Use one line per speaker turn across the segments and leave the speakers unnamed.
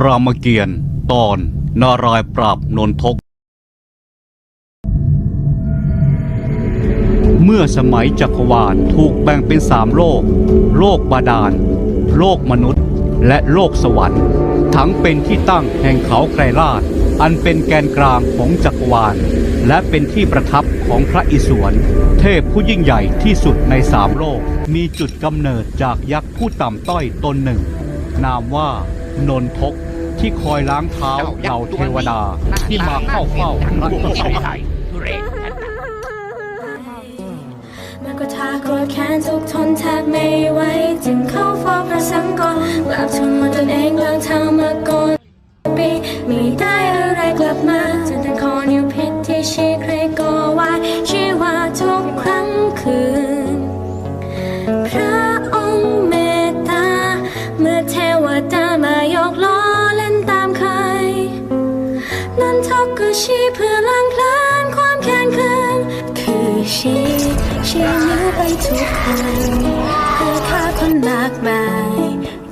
รามเกียรติ์ตอน นารายปราบนนทก เมื่อสมัยจักรวาลถูกแบ่งเป็นสามโลก โลกบาดาล โลกมนุษย์ และโลกสวรรค์ ทั้งเป็นที่ตั้งแห่งเขาไกรลาดอันเป็นแกนกลางของจักรวาล และเป็นที่ประทับของพระอิศวร เทพผู้ยิ่งใหญ่ที่สุดในสามโลก มีจุดกำเนิดจากยักษ์ผู้ต่ำต้อยตนหนึ่ง นามว่า นนทกที่คอยล้างเท้าเหล่าเทวดาที่มาเข้าเฝ้าพระอิศวร
มันก็ทาโกรธแค้นทุกทนแทบไม่ไหวจึงเข้าเฝ้าพระสังกร ทกก็ชีเพื่อล้างพลานความแค้นคืนคือชีชี้นิ้วไปทุกคนเพื่อฆ่าคนมากมาย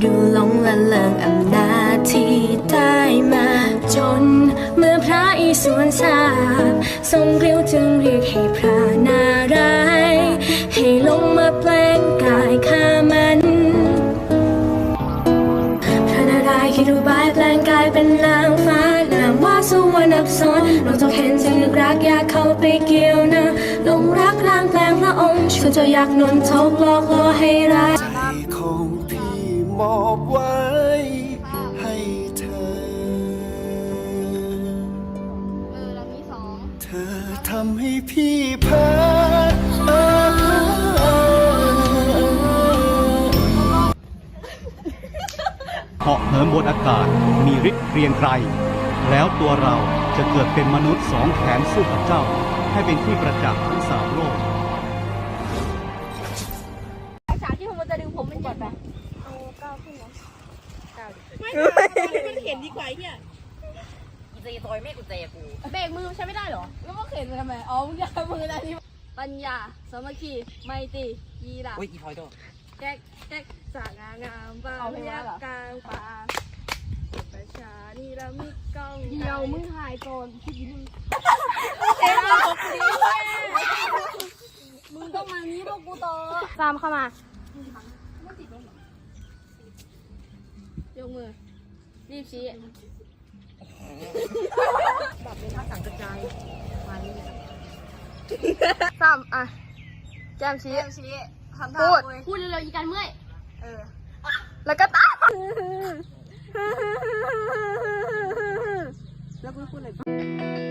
ดูหลงละเลงอำนาจที่ได้มาจน เมื่อพระอิศวรทราบทรงกริ้วจึงเรียกให้พระนารายให้ลงมาแปลงกายฆ่ามันพระนารายณ์คิดอุบายแปลงกายเป็นนางฟ้า สุวรรณอับสรลงทกเห็นจึงนึกรักอยากเข้าไปเกี่ยวนะหลงรักร่างแปลงพระองค์ช่วยเจ้าอยากนนทกหลอกล่อให้ร้าย
ใจของพี่มอบไว้ให้เธอ
เออเรามีสอง
เธอทำให้พี่เพ้อ
เหาะเหินบนอากาศ มีฤทธิ์เกรียงไกร แล้วตัวเราจะเกิดเป็นมนุษย์สองแขนสู้กับเจ้า ให้เป็นที่ประจักษ์ทั้งสามโลก
ฉากที่ผมจะดึงผมเป็นก่อนไป
มันเห็นดีกว่าไอ้เนี่ย
กูเจซอยแม่กูเจกู
เบรกมือใช้ไม่ได้หรอ แล้วก็เข็นไปทำไม อ๋อมึงอยามืออะไรนี่ปัญญา สมัคคีไมตรียีรา
โอ้ยอีพอยโต
แก๊กแก๊กสางางามปาพยักกลางป่าประชานี่ละมิดกล้องเดียวมึงถ่ายก่อนคิดมึงมึงต้องมานี้พวกกูต่อตามเข้ามายกมือ รีบชี้แบบในท่าสามอะแก้มชี้พูด พูดเร็วๆอีกันเมื่อย เออ แล้วก็ตา ม